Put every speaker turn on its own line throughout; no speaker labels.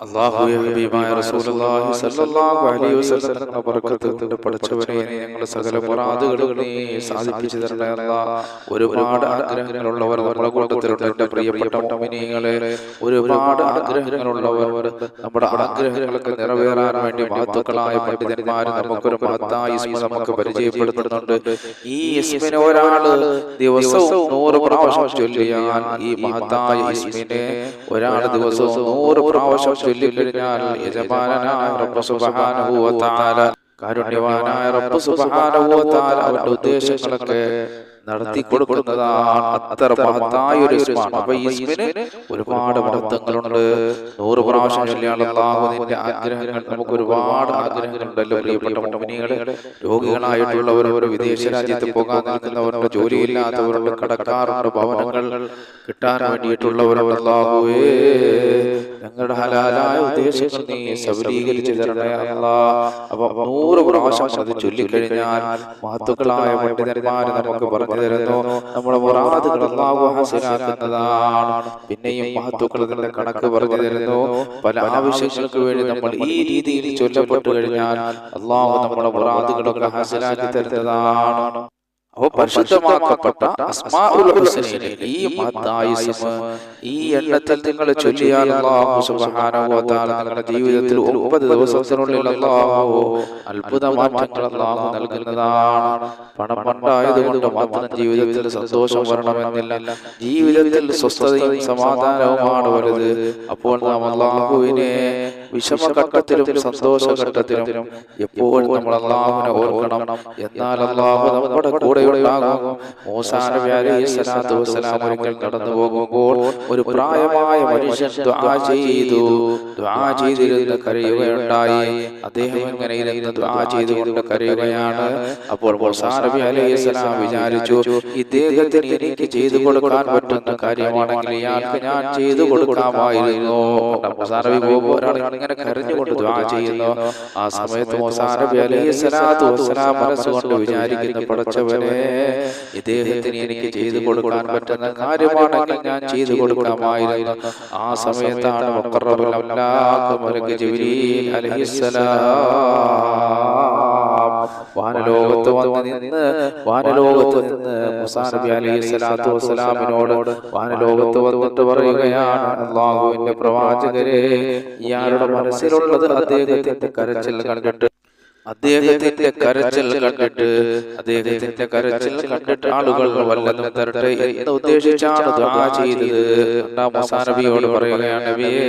ഹബീബായ റസൂലുള്ളാഹി സ്വല്ലല്ലാഹു അലൈഹി വസല്ലം തങ്ങളുടെ ബർക്കത്ത് കൊണ്ട് പഠിച്ചവനെ ഞങ്ങൾ സകല മുറാദുകളും നീ സാധിപ്പിച്ചു തരണേ ഒരുപാട് ആഗ്രഹങ്ങളുള്ളവർ നമ്മുടെ കൂട്ടത്തിലുണ്ട്. എന്റെ പ്രിയപ്പെട്ട മുഅ്മിനീങ്ങളെ ഒരുപാട് ആഗ്രഹങ്ങളുള്ളവർ നമ്മുടെ ആഗ്രഹങ്ങളൊക്കെ നിറവേറാൻ വേണ്ടി മഹത്തുക്കളായ പണ്ഡിതന്മാർ നമുക്കൊരു മഹത്തായ ഇസ്മ നമുക്ക് പരിചയപ്പെടുത്തുന്നുണ്ട്. ഈ ഇസ്മിനെ ഒരാൾ ദിവസവും നൂറ് പ്രാവശ്യം ചൊല്ലിയാൽ ഈ മഹത്തായ ഇസ്മിനെ ഒരാൾ ദിവസവും നൂറ് പ്രാവശ്യം ചൊല്ലിക്കഴിഞ്ഞാൽ റബ്ബ് സുബ്ഹാനഹു വ തആല റബ്ബ് സുബ്ഹാനഹു വ ഉദ്ദേശങ്ങളൊക്കെ നടത്തി കൊടുക്കുന്നതാണ്. അത്ര മഹത്തായ ഒരു ഈ ഒരുപാട് മഹത്വങ്ങളുണ്ട്. നൂറ് പ്രാവശ്യം ചൊല്ലിയാണ് ആഗ്രഹങ്ങൾ. നമുക്ക് ഒരുപാട് ആഗ്രഹങ്ങളുണ്ടല്ലോ പ്രിയപ്പെട്ട രോഗികളായിട്ടുള്ളവർ വിദേശ രാജ്യത്ത് പോകാൻ നിൽക്കുന്നവരുണ്ട് ജോലിയില്ലാത്തവരുണ്ട് കടക്കാറുണ്ട് ഭവനങ്ങൾ കിട്ടാൻ വേണ്ടിയിട്ടുള്ളവർ അള്ളാഹുവേ ഞങ്ങളുടെ ഹലാലായ ഉദ്ദേശങ്ങൾ നീ സബലീകരിച്ചു തരണേ അല്ലാ. അപ്പൊ നൂറ് പ്രാവശ്യം അത് ചൊല്ലിക്കഴിഞ്ഞാൽ മഹത്തുക്കളായ പണ്ഡിതന്മാര് നമുക്ക് പറഞ്ഞു തരുന്നു. നമ്മുടെ മുറാദുകൾ അള്ളാഹു ഹാസിലാക്കുന്നതാണ് പിന്നെയും മഹത്തുക്കൾ കണക്ക് പറഞ്ഞു തരുന്നു. പല ആവശ്യങ്ങൾക്ക് വേണ്ടി നമ്മൾ ഈ രീതിയിൽ ചൊല്ലപ്പെട്ടു കഴിഞ്ഞാൽ അള്ളാഹു നമ്മുടെ മുറാദുകളൊക്കെ ഹാസിലാക്കി തരുന്നതാണ്. പരിശുദ്ധമാക്കപ്പെട്ട അസ്മാഉൽ ഈ മഹത്തായ ഈ എണ്ണത്തിൽ നിങ്ങൾ ചൊല്ലിയാൽ അല്ലാഹു സുബ്ഹാനഹു വ തആല നിങ്ങളുടെ ജീവിതത്തിൽ ഒമ്പത് ദിവസത്തിനുള്ളിൽ അല്ലാഹു അത്ഭുത മാറ്റങ്ങൾ അല്ലാഹു നൽകുന്നതാണ്. പണം പണ്ടായതുകൊണ്ട് മാത്രം ജീവിതത്തിൽ സന്തോഷം വരണമെന്നില്ല. ജീവിതത്തിൽ സ്വസ്ഥതയും സമാധാനവുമാണ് വലുത്. അപ്പോൾ നാം അല്ലാഹുവിനെ വിഷമഘട്ടത്തിലും സന്തോഷഘട്ടത്തിലും എപ്പോഴും നമ്മൾ അള്ളാഹുവിനെ ഓർക്കണം? എന്നാൽ അല്ലാഹു നമ്മുടെ കൂടെ ഉണ്ടാകും മൂസാനബി അലൈഹി സ്വലാത്തു വസ്സലാം ഒരിക്കൽ കടന്നു പോകുമ്പോൾ ഒരു പ്രായമായ മനുഷ്യൻ ദുആ ചെയ്തു ദുആ ചെയ്തിരുന്ന് കരയുകയുണ്ടായി. അദ്ദേഹം ഇങ്ങനെ ഇരുന്ന് ദുആ ചെയ്തുകൊണ്ട് കരയുകയാണ്? അപ്പോൾ മൂസാനബി അലൈഹി സ്വലാം വിചാരിച്ചു ഇദ്ദേഹത്തിന് എനിക്ക് ചെയ്തു കൊടുക്കാൻ പറ്റുന്ന കാര്യമാണെങ്കിൽ ഇയാൾക്ക് ഞാൻ ചെയ്തു കൊടുക്കാമായിരുന്നു. മൂസാനബി പോകുമ്പോൾ ഒരാൾ ഇങ്ങനെ കരഞ്ഞുകൊണ്ട് ദുആ ചെയ്യുന്നു. ആ സമയത്ത് മൂസാനബി അലൈഹി സ്വലാത്തു വസ്സലാം മനസ്സുകൊണ്ട് വിചാരിക്കുന്ന. പടച്ചവനെ. ഇദ്ദേഹത്തിന് എനിക്ക് ചെയ്തു കൊടുക്കാൻ പറ്റുന്ന കാര്യമാണെങ്കിൽ ഞാൻ ചെയ്തു കൊടുക്കാമായിരുന്നു ആ സമയത്താണ് വാനലോകത്ത് വന്ന് നിന്ന് വാനലോകത്ത് നിന്ന് മുസാനബി അലൈഹി സ്വലാത്തു വസ്സലാമിനോട് വാനലോകത്ത് വന്നിട്ട് പറയുകയാണ് അള്ളാഹുവിന്റെ പ്രവാചകരെ ഇയാളുടെ മനസ്സിലുള്ളത് അദ്ദേഹത്തിന്റെ കരച്ചിൽ കണ്ടിട്ട് അദ്ദേഹത്തിന്റെ കരച്ചിൽ കണ്ടിട്ട് അദ്ദേഹത്തിന്റെ കരച്ചിൽ കണ്ടിട്ട് ആളുകൾ വല്ലതും തരട്ടെ എന്ന് ഉദ്ദേശിച്ചാണ് ദുആ ചെയ്തത്. നബിയോട് പറയുകയാണ് നബിയേ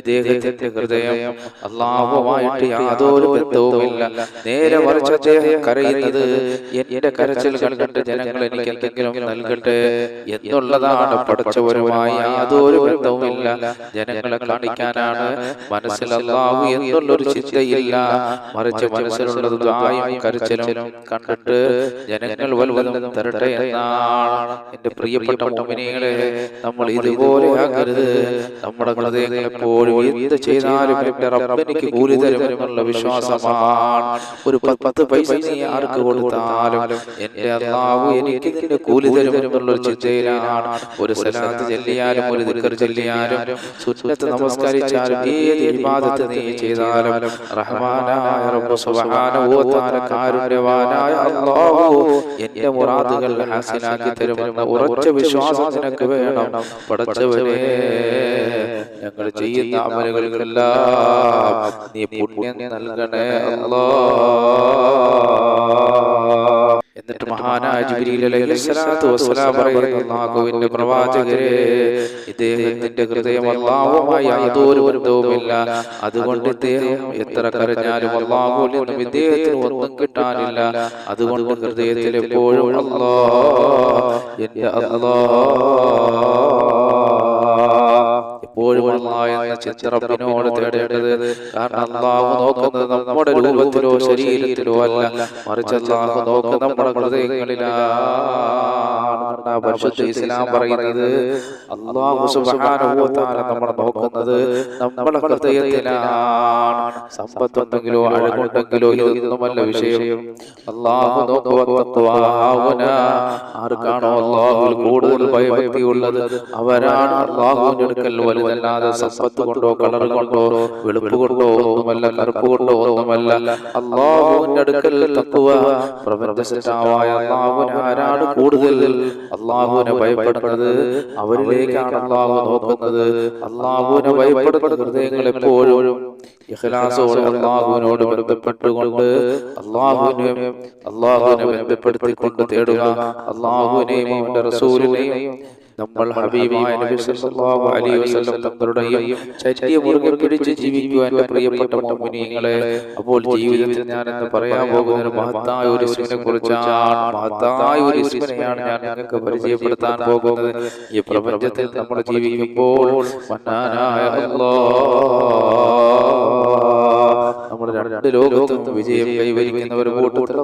ഇദ്ദേഹത്തിന്റെ ഹൃദയം അള്ളാഹുമായിട്ട് യാതൊരു ബന്ധവുമില്ല. നേരെ മറിച്ച് അദ്ദേഹം കരയുന്നത് എന്റെ കരച്ചിൽ കണ്ടിട്ട് ജനങ്ങൾ എനിക്ക് എന്തെങ്കിലും നൽകട്ടെ എന്നുള്ളതാണ് പഠിച്ചവരുമായി യാതൊരു ബന്ധവുമില്ല. ജനങ്ങളെ കാണിക്കാനാണ് മനസ്സിൽ അള്ളാഹു എന്നുള്ളൊരു ചിന്തയില്ല. മറിച്ച് മനസ്സിലുള്ളത് ദ്വായും കരച്ചിലും കണ്ടിട്ട് ജനങ്ങൾ വല്ലതും തരട്ടെ എന്നാണ് എന്റെ പ്രിയപ്പെട്ട മുഅ്മിനീങ്ങളെ നമ്മൾ ഇതുപോലെ ആകരുത്. നമ്മുടെ ഹൃദയങ്ങൾ എപ്പോഴും എന്ത് ചെയ്താലും റബ്ബെനിക്ക് കൂലി തരുമെന്നുള്ള വിശ്വാസമാണ്. ഒരു പത്ത് പൈസ നീ ആർക്ക് കൊടുത്താലും എന്റെ അള്ളാഹു എനിക്ക് ഇതിന്റെ കൂലി തരുമെന്നുള്ള ചിന്തയിലാണ്. ഒരു സലാത്ത് ചെല്ലിയാലും ഒരു ദിക്കർ ചെല്ലിയാലും സുന്നത്ത് നമസ്കരിച്ചാലും ഏത് ഇബാദത്ത് നീ ചെയ്താലും റഹ്മാനായ റബ്ബ് കാരുണ്യവാനായ അല്ലാഹു. എന്റെ മുറാദുകൾ ഹാസിലാക്കി തരുമെന്ന ഉറച്ച വിശ്വാസം നിനക്ക് വേണം. പടച്ചവനെ ഞങ്ങൾ ചെയ്യുന്ന അമലുകൾക്കെല്ലാം നീ പുണ്യം നൽകണേ അല്ലാ എന്നിട്ട് മഹാനായ ജിബ്രീൽ അലൈഹിസ്സലാത്തു വസ്സലാം പറയുന്നു അല്ലാഹുവിന്റെ പ്രവാചകരെ ഇദ്ദേഹത്തിന്റെ ഹൃദയം അല്ലാഹുമായി യാതൊരു ബന്ധവുമില്ല. അതുകൊണ്ട് ഇദ്ദേഹം എത്ര കരഞ്ഞാലും അല്ലാഹുവിൽ നിന്നും ഇദ്ദേഹത്തിന് ഒന്നും കിട്ടാനില്ല. അതുകൊണ്ട് ഹൃദയത്തിൽ എപ്പോഴും അല്ലാ എന്റെ അല്ലാ എന്ന തേടേണ്ടത് കാരണം അള്ളാഹു നോക്കുന്നത് നമ്മുടെ രൂപത്തിലോ ശരീരത്തിലോ അല്ല. മറിച്ച് അള്ളാഹു നോക്കുന്നത് നമ്മുടെ ഹൃദയങ്ങളിലാണ്. പരിശുദ്ധ ഇസ്ലാം പറയുന്നത് അള്ളാഹു സുബ്ഹാനഹു വ തആല നമ്മളെ നോക്കുന്നത് നമ്മുടെ ഹൃദയത്തിലാണ് സമ്പത്തുണ്ടെങ്കിലോ അഴകുണ്ടെങ്കിലോ ഇതൊന്നുമല്ല വിഷയം. അള്ളാഹു നോക്കുവാഹുന ആർക്കാണോ അള്ളാഹുവിൽ കൂടുതൽ ഭയഭക്തിയുള്ളത് അവരാണ് അള്ളാഹുവിന്റെ അടുക്കൽ വലുത് വലുതല്ലാതെ സമ്പത്ത് കൊണ്ടോ കളർ കൊണ്ടോ വെളുപ്പ് കൊണ്ടോ ഒന്നുമല്ല കറുപ്പ് കൊണ്ടോ ഒന്നുമല്ല. അള്ളാഹുവിന്റെ അടുക്കൽ തക്കുവ അള്ളാഹുവിനെ ആരാണ് കൂടുതൽ അള്ളാഹുവിനെ ഭയപ്പെടുന്നത് അവരിലേക്കാണ് അള്ളാഹു നോക്കുന്നത്. അള്ളാഹുവിനെ ഭയപ്പെടുന്ന ഹൃദയങ്ങൾ എപ്പോഴും ഇഖ്ലാസോടെ അള്ളാഹുവിനോട് ബന്ധപ്പെട്ടുകൊണ്ട് അള്ളാഹുവിനെ അള്ളാഹുവിനെ ബന്ധപ്പെടുത്തിക്കൊണ്ട് തേടുക. അള്ളാഹുവിനെയും അവന്റെ റസൂലിനെയും നമ്മൾ ഹബീബായ നബി സല്ലല്ലാഹു അലൈഹി വസല്ലം തങ്ങളുടെയും ചര്യ മുറുകെ പിടിച്ച് ജീവിക്കുവാൻ പ്രിയപ്പെട്ട അപ്പോൾ ജീവിതത്തിൽ ഞാൻ എന്ന് പറയാൻ പോകുന്ന ഒരു മഹത്തായ ഒരു ഇസ്മിനെ കുറിച്ചാണ്. മഹത്തായ ഒരു ഇസ്മിനെയാണ് ഞാൻ നിങ്ങൾക്ക് പരിചയപ്പെടുത്താൻ പോകുന്നത്. ഈ പ്രപഞ്ചത്തിൽ നമ്മൾ ജീവിക്കുമ്പോൾ മന്നാനായ അല്ലാഹ്. നമ്മൾ രണ്ട് ലോകത്തും വിജയം കൈവരിക്കുന്നവർ കൂട്ടത്തിൽ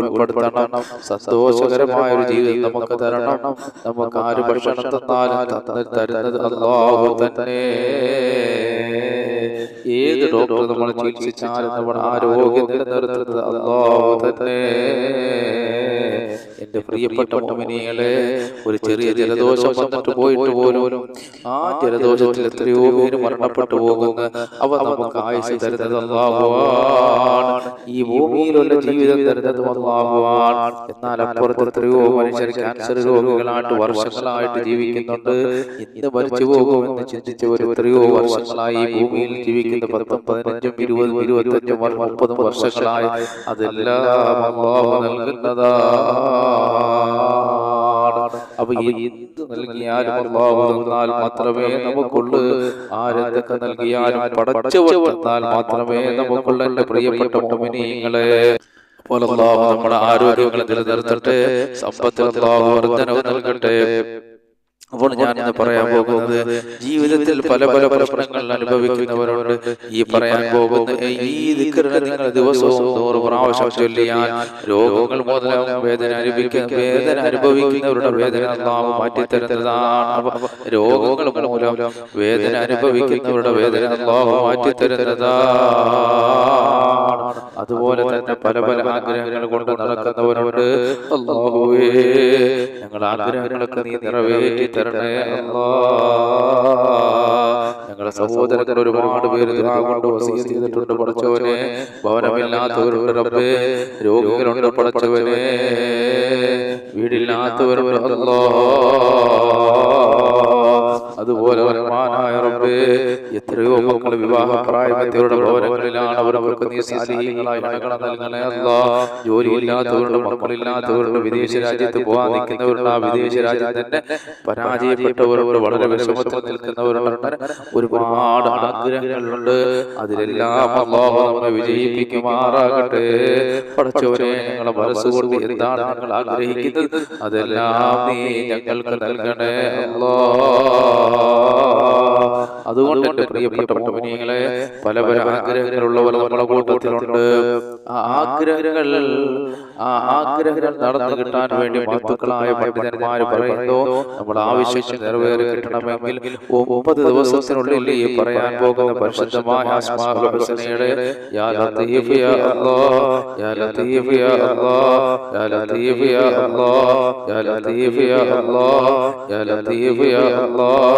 ഉൾപ്പെടുത്തണം. സന്തോഷകരമായ ഒരു ജീവിതം നമുക്ക് തരണം. നമുക്ക് ആര് ഭക്ഷണം തന്നാലും തന്ന തരുന്നത് അല്ലാഹു തന്നെ. ഏത് ഡോക്ടർ നമ്മൾ ചികിത്സിച്ചാലും നമ്മുടെ ആരോഗ്യം നിലനിർത്തുന്നത് അല്ലാഹു തന്നെ. എന്റെ പ്രിയപ്പെട്ട മോമിനികളെ ഒരു ചെറിയ ജലദോഷം വന്നിട്ട് പോയിട്ട് പോലും ആ ജലദോഷത്തിൽ എത്രയോ പേര് മരണപ്പെട്ടു പോകുന്ന. അവ നമുക്ക് ആയുസ് തരുന്നത് അള്ളാഹുവാണ് ഈ ഭൂമിയിലുള്ള ജീവിതം തരുന്നത് അള്ളാഹുവാണ് എന്നാൽ അപ്പുറത്ത് എത്രയോ മനുഷ്യർ ക്യാൻസർ രോഗികളായിട്ട് വർഷങ്ങളായിട്ട് ജീവിക്കുന്നുണ്ട്. ഇന്ന് മരിച്ചു പോകുമെന്ന് ചിന്തിച്ചവർ എത്രയോ വർഷങ്ങളായി ഈ ഭൂമിയിൽ ജീവിക്കുന്ന പത്തും പതിനഞ്ചും ഇരുപതും ഇരുപത്തഞ്ചും മുപ്പതും വർഷങ്ങളായി അതെല്ലാം അള്ളാഹു നൽകുന്നതാണ് അപ്പൊ എന്ത് നൽകിയാലും അള്ളാഹു തന്നാൽ മാത്രമേ നമുക്കുള്ളൂ. ആരെന്തൊക്കെ നൽകിയാലും പടച്ചവർ തന്നാൽ മാത്രമേ നമുക്കുള്ള പ്രിയപ്പെട്ട നമ്മുടെ ആരോഗ്യങ്ങളെ നിലനിർത്തട്ടെ. സമ്പത്തിൽ അള്ളാഹു നൽകട്ടെ. അപ്പോൾ ഞാൻ ഇന്ന് പറയാൻ പോകുന്നത് ജീവിതത്തിൽ പല പല പ്രശ്നങ്ങൾ അനുഭവിക്കുന്നവരോട് ഈ പറയാൻ പോകുന്ന ഈ ദിക്കറിനെ നിങ്ങൾ ദിവസവും നൂറ് പ്രാവശ്യം ചൊല്ലിയാൽ രോഗങ്ങൾ മുതലാവും വേദന അനുഭവിക്കുന്ന വേദന അനുഭവിക്കുന്നവരുടെ വേദന അള്ളാഹു മാറ്റിത്തരുന്നതാണ്. രോഗങ്ങൾ മൂലം വേദന അനുഭവിക്കുന്നവരുടെ വേദന അള്ളാഹു മാറ്റിത്തരുന്നതാണ് അതുപോലെ തന്നെ പല പല ആഗ്രഹങ്ങൾ കൊണ്ട് നടക്കുന്നവരുണ്ട് ഞങ്ങൾ ഞങ്ങളുടെ ആഗ്രഹങ്ങളൊക്കെ നീ നിറവേറ്റി തരണേ അല്ലാ ഞങ്ങളുടെ സഹോദരങ്ങൾ ഒരുപാട് പേര് കൊണ്ട് ചെയ്തിട്ടുണ്ട് പഠിച്ചവനെ. ഭവനമില്ലാത്തവരുണ്ട് റബ്ബേ. രോഗികളുണ്ട് പഠിച്ചവനെ. വീടില്ലാത്തവരുണ്ട് അല്ലാ അതുപോലെ റബ്ബേ എത്രയോ മക്കൾ വിവാഹ പ്രായത്തിലൂടെ ഭവനങ്ങളിലാണ് അണകള നൽകണേ ജോലിയില്ലാത്തവരുടെ മക്കളില്ലാത്തവരുടെ വിദേശ രാജ്യത്ത് പോകാൻ നിൽക്കുന്നവരുടെ ആ വിദേശ രാജ്യത്തിന്റെ പരാജയപ്പെട്ടവർ വളരെ വിഷമത്തിൽ നിൽക്കുന്നവരുണ്ട്. ഒരുപാട് ആഗ്രഹങ്ങളുണ്ട്. അതിലെല്ലാം അല്ലാഹു നമ്മെ വിജയിപ്പിക്കുമാറാകട്ടെ. പഠിച്ചവരെ ഞങ്ങളെ മനസ്സുകൊണ്ട് എന്താണ് ഞങ്ങൾ ആഗ്രഹിക്കുന്നത്? അതെല്ലാം നീ ഞങ്ങൾക്ക് നൽകണേ അല്ലാ. അതുകൊണ്ട് എന്റെ പ്രിയപ്പെട്ട മോമിനികളെ പല പല ആഗ്രഹങ്ങളുള്ളവർ നമ്മുടെ കൂട്ടത്തിലുണ്ട്. ആ ആഗ്രഹങ്ങൾ ആ ആഗ്രഹങ്ങൾ നടന്നു കിട്ടാൻ വേണ്ടി മഹത്തുക്കളായ പണ്ഡിതന്മാർ പറയുന്നു നമ്മുടെ ആവശ്യം നിറവേറി കിട്ടണമെങ്കിൽ ഒമ്പത് ദിവസത്തിനുള്ളിൽ ഈ പറയാൻ പോകുന്ന പരിശുദ്ധമായ അസ്മാഉൽ യാ ലത്തീഫ് യാ അല്ലാഹ് യാ ലത്തീഫ് യാ അല്ലാഹ് യാ ലത്തീഫ് യാ അല്ലാഹ് യാ ലത്തീഫ് യാ അല്ലാഹ് യാ ലത്തീഫ് യാ അല്ലാഹ്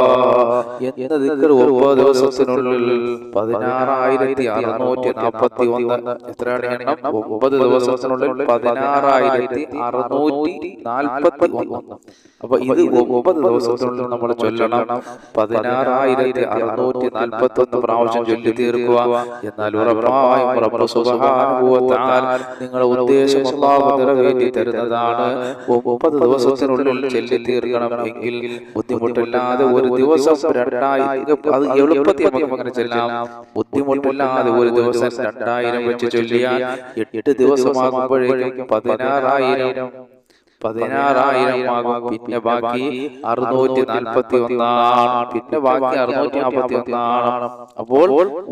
എന്ന ദിക്കർ ഒമ്പത് ദിവസത്തിനുള്ളിൽ പതിനാറായിരത്തി അറുന്നൂറ്റി നാൽപ്പത്തി ഒന്ന് എത്രയാണ് എണ്ണം? ഒമ്പത് ദിവസത്തിനുള്ളിൽ പതിനാറായിരത്തി അറുന്നൂറ്റി നാൽപ്പത്തി ഒന്ന് അപ്പൊ ഇത് ഒമ്പത് ദിവസത്തിനുള്ളിൽ നമ്മൾ ചൊല്ലണം. പതിനാറായിരത്തി അറുന്നൂറ്റി നാൽപ്പത്തി ഒന്ന് പ്രാവശ്യം ചൊല്ലി തീർക്കുക എന്നാൽ നിങ്ങളുടെ ഉദ്ദേശം നിറവേറ്റി തരുന്നതാണ്. ഒമ്പത് ദിവസത്തിനുള്ളിൽ ചൊല്ലി തീർക്കണം എങ്കിൽ ബുദ്ധിമുട്ടില്ലാതെ ഒരു ദിവസം രണ്ടായിരം അത് എളുപ്പത്തിൽ നമുക്ക് അങ്ങനെ ചെല്ലാം ബുദ്ധിമുട്ടില്ലാതെ ഒരു ദിവസം രണ്ടായിരം വെച്ച് ചൊല്ലിയാൽ എട്ട് ദിവസമാകുമ്പോഴേക്കും പതിനാറായിരം. പതിനാറായിരം ആകും. പിന്നെ ബാക്കി അറുന്നൂറ്റി നാൽപ്പത്തി ഒന്നാണ് പിന്നെ ബാക്കി അറുന്നൂറ്റി നാൽപ്പത്തി ഒന്നാണ് അപ്പോൾ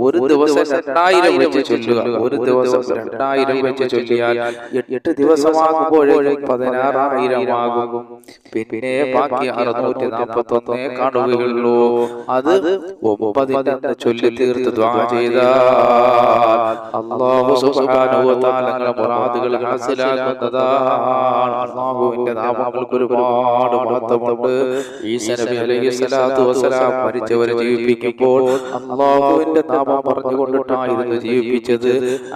ഒരു ദിവസം രണ്ടായിരം വെച്ച് ചൊല്ലുക. ഒരു ദിവസം രണ്ടായിരം വെച്ച് ചൊല്ലിയാൽ എട്ട് ദിവസമാകുമ്പോഴേക്കും പതിനാറായിരം ആകും. പിന്നെ ബാക്കി അറുന്നൂറ്റി നാൽപ്പത്തി ഒന്നേ കാണുകയുള്ളൂ. അത് ഒമ്പതിന്റെ ചൊല്ലി തീർത്ത് ദ്വാ ചെയ്താൽ അള്ളാഹു സുബ്ഹാനഹു വ തആല നിങ്ങളുടെ മുറാദുകൾ ഹാസിലാക്കുന്നതാണ്. അള്ളാഹുവിന്റെ നാമങ്ങൾക്ക് ഒരുപാട് മഹത്വമുണ്ട്. നബി അലൈഹി സ്വലാത്തു വസ്സലാം മരിച്ചവരെ ജീവിപ്പിക്കുമ്പോൾ അള്ളാഹുവിന്റെ നാമം പറഞ്ഞുകൊണ്ടിട്ടായിരുന്നു ജീവിപ്പിച്ചത്.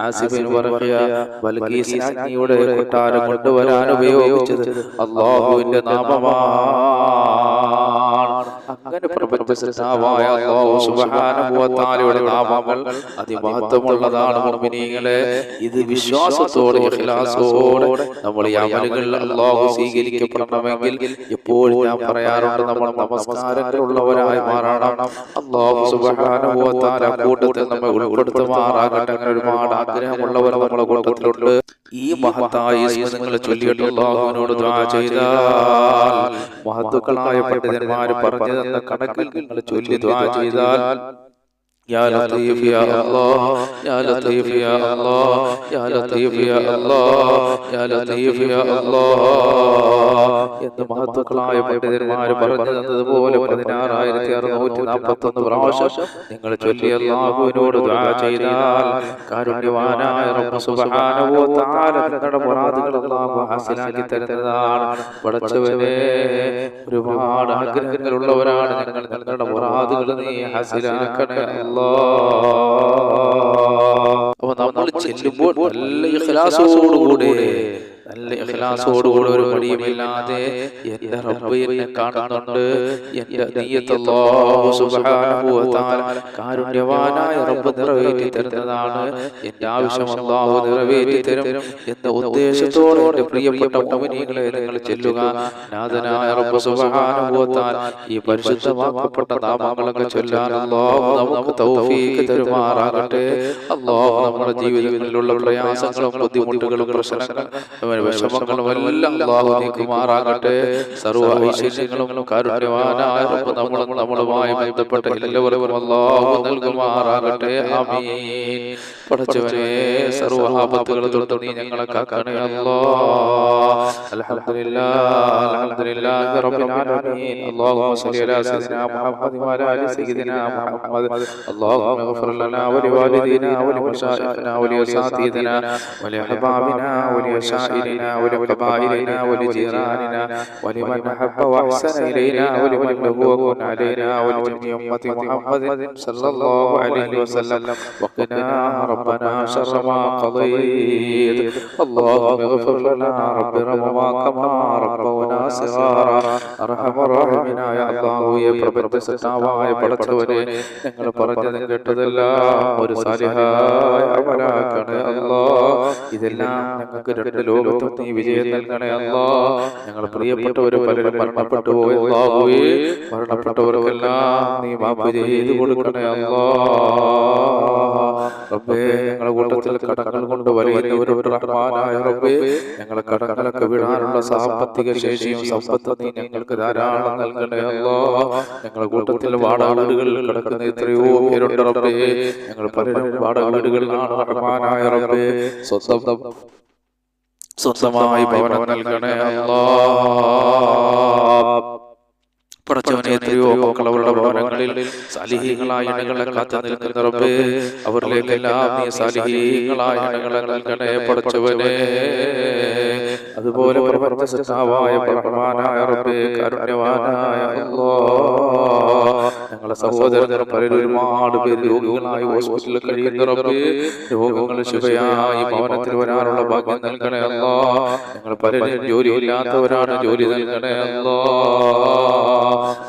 ആസിഫിൻ പറയുക ബൽക്കീസ് രാജ്ഞിയുടെ കൊട്ടാരം കൊണ്ടുവരാൻ ഉപയോഗിച്ചത് അള്ളാഹുവിന്റെ നാമമാണ്. അങ്ങനെ പ്രപഞ്ച സൃഷ്ടാവായ അല്ലാഹു സുബ്ഹാനഹു വ തആലയുടെ നാമങ്ങൾ അതിമഹത്വമുള്ളതാണ് മുഅ്മിനീങ്ങളെ ഇത് വിശ്വാസത്തോടെ ഇഖ്ലാസോടെ നമ്മൾ ഈ അമലുകൾ അല്ലാഹു സ്വീകരിക്കപ്പെടണമെങ്കിൽ എപ്പോഴും ഞാൻ പറയാറുണ്ട് നമ്മൾ നമസ്കാരങ്ങളുള്ളവരായി മാറണം. അല്ലാഹു സുബ്ഹാനഹു വ തആല കൂട്ടത്തിൽ നമ്മെ ഉൾപ്പെടുത്തുമാറാകട്ടെ. അങ്ങനെ ഒരുപാട് ആഗ്രഹമുള്ളവർ നമ്മളെ കൂട്ടത്തിലുണ്ട്. ഈ മഹത്തായ നിങ്ങൾ ചൊല്ലിയിട്ട് അല്ലാഹുവിനോട് ദുആ ചെയ്താൽ മഹത്തുക്കളായ പണ്ഡിതന്മാർ പറഞ്ഞു തന്ന കണക്കിൽ നിങ്ങൾ ചൊല്ലി ചെയ്താൽ يا لطيف يا الله يا لطيف يا الله يا لطيف يا الله يا لطيف يا الله എന്ന് മഹത്വക്കളായ പണ്ഡിതന്മാർ പറഞ്ഞു തന്നതുപോലെ പതിനാറായിരത്തി അറുന്നൂറ്റി നാൽപ്പത്തി ഒന്ന് പ്രാവശ്യം നിങ്ങൾ ചൊല്ലി അള്ളാഹുവിനോട് ദുആ ചെയ്താൽ കാരുണ്യവാനായ റബ്ബ് സുബ്ഹാനഹു വ തആല നിങ്ങളുടെ മുറാദുകൾ അള്ളാഹു ഹാസിലാക്കി തരുന്നതാണ് പടച്ചവനെ ഒരുപാട് ആഗ്രഹങ്ങളുള്ളവരാണ് ഞങ്ങൾ നിങ്ങളുടെ മുറാദുകൾ നീ ഹാസിലാക്കണേ അല്ലാ അപ്പൊ നമ്മൾ ചെല്ലുമ്പോൾ നല്ല ഇഖ്ലാസോടുകൂടി നല്ല ഇഖ്ലാസോടുകൂടി ഒരു മടിയുമില്ലാതെ എന്റെ റബ്ബ് എന്നെ കാണുന്നുണ്ട്. എന്റെ നീയത്ത് അല്ലാഹു സുബ്ഹാനഹു വ തആല കാരുണ്യവാനായ റബ്ബ് നിറവേറ്റി തരുന്നതാണ് എന്റെ ആവശ്യം. അല്ലാഹു നിറവേറ്റി തരും. എന്ന ഉദ്ദേശത്തോടെ എന്റെ പ്രിയപ്പെട്ട മുഅ്മിനീങ്ങളെ നിങ്ങൾ ചെല്ലുക. നാഥനായ റബ്ബ് സുബ്ഹാനഹു വ തആല. ഈ പരിശുദ്ധമാക്കപ്പെട്ട നാമങ്ങളൊക്കെ ചൊല്ലാൻ അല്ലാഹു നമുക്ക് തൗഫീഖ് തരുമാറാകട്ടെ. അല്ലാഹു നമ്മുടെ ജീവിതങ്ങളിലുള്ള പ്രയാസങ്ങളും ബുദ്ധിമുട്ടുകളും പ്രശ്നങ്ങളും വിഷമങ്ങളും എല്ലാം അല്ലാഹു നീക്കുമാറാകട്ടെ സർവ്വ ഐശ്വര്യങ്ങളും കാരുണ്യവാനായ റബ്ബ് നമ്മളും നമ്മളുമായി ബന്ധപ്പെട്ട എല്ലാവർക്കും അല്ലാഹു നൽകുമാറാകട്ടെ ആമീൻ പടച്ചവനെ സർവ്വ ആപത്തുകൾ തൊട്ട് നീ ഞങ്ങളെ കാക്കണേ അല്ലാഹ് അൽഹംദുലില്ലാഹ് അൽഹംദുലില്ലാഹി റബ്ബിൽ ആലമീൻ اللهم صل على سيدنا محمد وعلى ال سيدنا محمد اللهم اغفر لنا ولوالدينا ولمشايخنا ولأساتذتنا ولأحبابنا ولأشائرنا ولقبائلنا ولجيراننا ولمن أحب وأحسن إلينا ولمن له وكن علينا ولجميع أمة محمد صلى الله عليه وسلم وقنا ربنا شر ما قضيت اللهم اغفر لنا رب رحمنا كما ربونا صغارا أرحم الراحمين يا الله يا പ്രപഞ്ച സത്താവായ പടച്ചവനെ ഞങ്ങൾ പറഞ്ഞതും കേട്ടതെല്ലാം ഒരു സാലിഹായ അമലാക്കണേ അല്ലാ ഇതെല്ലാം ഞങ്ങൾക്ക് രണ്ട് ലോകത്തും നീ വിജയം നൽകണേ അല്ലാ. ഞങ്ങൾ പ്രിയപ്പെട്ടവർ പലരും മരണപ്പെട്ടു പോയി അല്ലാഹുവേ മരണപ്പെട്ടവർക്കെല്ലാം നീ മാപ്പ് ചെയ്തു കൊടുക്കണേ അല്ലാ. റബ്ബേ ഞങ്ങളുടെ കൂട്ടത്തിൽ കടങ്ങൾ കൊണ്ട് വലയുന്നവരോട് റഹ്മാനായ റബ്ബേ ഞങ്ങളെ കടങ്ങളൊക്കെ വിടാനുള്ള സാമ്പത്തിക ശേഷിയും സമ്പത്തും നീ ഞങ്ങൾക്ക് ധാരാളം നൽകണേ അല്ലാ. ഞങ്ങളുടെ കൂട്ടത്തിൽ വാടക വീടുകളിൽ കിടക്കുന്ന എത്രയോ പേരുണ്ട് റബ്ബേ. ഞങ്ങൾ പലരും വാടക വീടുകളിലാണ് റഹ്മാനായ റബ്ബേ. സ്വന്തം സ്വന്തമായി ഭവനം നൽകണേ അല്ലാ. പടച്ചവനെ എത്രയോ മക്കൾ അവരുടെ ഭവനങ്ങളിൽ സാലിഹീങ്ങളായ ഇണകളെ കാത്തു നിൽക്കുന്ന റബ്ബേ നീ ഇണകളെ നൽകണേ പടച്ചവനെ. അതുപോലെ റബ്ബേ കരുണ്യവാനായ അല്ലാഹ് ഞങ്ങളെ സഹോദരങ്ങൾ പലരും ഒരുപാട് പേര് രോഗികളായി ഹോസ്പിറ്റലിൽ കഴിയുന്നവർക്ക് രോഗങ്ങൾ ശുഭയായി ഭവനത്തിൽ വരാനുള്ള ഭാഗ്യം നൽകണേ അല്ലാ. ഞങ്ങൾ പലരും ജോലിയില്ലാത്തവരാണ് ജോലി നൽകണേ അല്ലാ.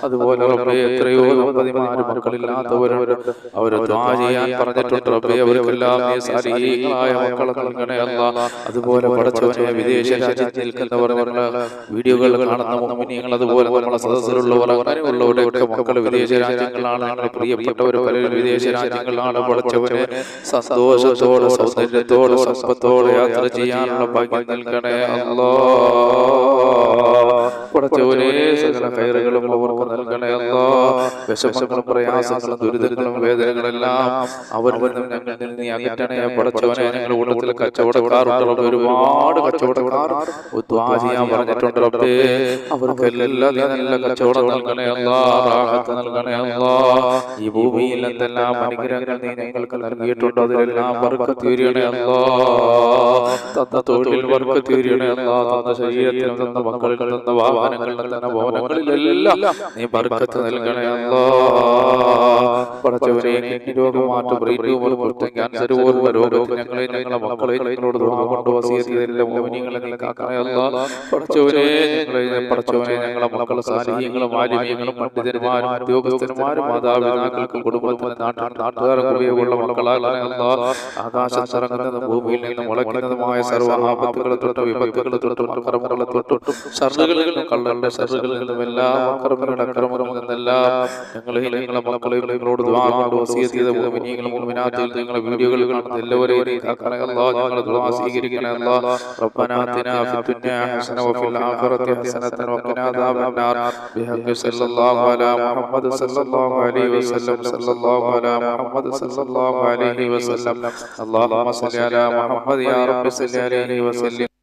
അതുപോലെ റബ്ബേ എത്രയോ ദമ്പതിമാര് മക്കളില്ലാത്തവരുണ്ട്. അവരെ ദ്വാ ചെയ്യാൻ പറഞ്ഞിട്ടുണ്ട് റബ്ബേ അവർക്കെല്ലാം നീ സാലിഹീങ്ങളായ മക്കളെ നൽകണേ അല്ലാ. അതുപോലെ പടച്ചവനെ വിദേശ രാജ്യത്ത് രാജ്യത്ത് നിൽക്കുന്നവർ നമ്മളെ വീഡിയോകൾ കാണുന്ന മുമ്പിനിയങ്ങൾ അതുപോലെ നമ്മളെ സദസ്സിലുള്ളവർ അങ്ങനെയുള്ളവരുടെയൊക്കെ മക്കൾ വിദേശ രാജ്യങ്ങളാണ് ഞങ്ങളുടെ പ്രിയപ്പെട്ടവർ പലരും വിദേശ രാജ്യങ്ങളാണ് പഠിച്ചവര് സന്തോഷത്തോടെ സൗന്ദര്യത്തോടെ സമ്പത്തോടെ യാത്ര ചെയ്യാനുള്ള ഭാഗ്യം നൽകണേ അല്ലോ പടച്ചവനെ സകല അല്ലോ വിഷമങ്ങളും പ്രയാസങ്ങളും ദുരിതങ്ങളും വേദനകളെല്ലാം അവരിൽ നിന്നും ഞങ്ങളിൽ നീ അകറ്റണേ. പടച്ചവനെ ഞങ്ങളുടെ കൂട്ടത്തിൽ കച്ചവടക്കാറുണ്ട് ഒരുപാട് കച്ചവടക്കാർ ചെയ്യാൻ പറഞ്ഞിട്ടുണ്ട് റബ്ബേ. അവർക്ക് എല്ലാം നല്ല കച്ചവടം നൽകണേ നൽകണേ. അല്ലാ ഈ ഭൂമിയിൽ എന്തെല്ലാം അനുഗ്രഹങ്ങൾ നീ ഞങ്ങൾക്ക് നൽകിയിട്ടുണ്ട് അതിലെല്ലാം ബർക്കത്ത് തീരണേ അല്ലാ. തന്ന തൊഴിൽ ബർക്കത്ത് തീരണേ അല്ലാ. തന്ന ശരീരത്തിൽ തന്ന മക്കളിൽ തന്ന വാഹനങ്ങളിൽ തന്ന ഭവനങ്ങളിലെല്ലാം നീ ബർക്കത്ത് നൽകണേ അല്ലാ. പടച്ചവനെ കിഡ്നി രോഗമാറ്റം ട്യൂമർ കുഷ്ഠം ക്യാൻസർ പോലുള്ള രോഗത്തിൽ ഞങ്ങളെ ഞങ്ങളെ മക്കളെ ഞങ്ങളോട് കൊണ്ട് വസിയത്ത് ചെയ്തില്ല മോഹിനികളെ നീ കാക്കണേ ഞങ്ങളെ പടച്ചവനെ ഞങ്ങളെ മക്കളെ സാന്നിധ്യങ്ങളും മാലിന്യങ്ങളും പണ്ഡിതന്മാരും ഉദ്യോഗസ്ഥന്മാരും മാതാപിതാക്കൾക്കും കുടുംബത്തിനും ഉപയോഗമുള്ള മക്കളാകണേ അല്ലാ. ആകാശത്ത് ഭൂമിയിൽ നിന്നും മുളയ്ക്കുന്നതുമായ സർവ ആപത്തുകളെ തൊട്ട് വിപത്തുകളെ തൊട്ടും അക്രമങ്ങളെ തൊട്ടും ഷർറുകളിൽ നിന്നും കള്ളന്റെ ഷർറുകളിൽ നിന്നും എല്ലാ അക്രമങ്ങളുടെ അക്രമങ്ങളിൽ നിന്നെല്ലാം ഞങ്ങൾ നിങ്ങളെ മക്കളെ നിങ്ങളോട് നിങ്ങളെ വീഡിയോകൾ കാണുന്ന എല്ലാവരെയും ഞങ്ങൾ ദുആ സ്വീകരിക്കണേ അല്ലാഹ് റബ്ബനാ അതിനാ ഫിദ്ദുനിയാ ഹസന ആഖിറതി ഹസനത വഖിനാ അദാബന്നാർ ബിഹഖ് സല്ലല്ലാഹു അലാ മുഹമ്മദ് സല്ലല്ലാഹു അലൈഹി വസല്ലം സല്ലല്ലാഹു അലാ മുഹമ്മദ് സല്ലല്ലാഹു അലൈഹി വസല്ലം അല്ലാഹുമ്മ സല്ലി അലാ മുഹമ്മദ് യാ റബ്ബി സല്ലി അലൈഹി വസല്ലം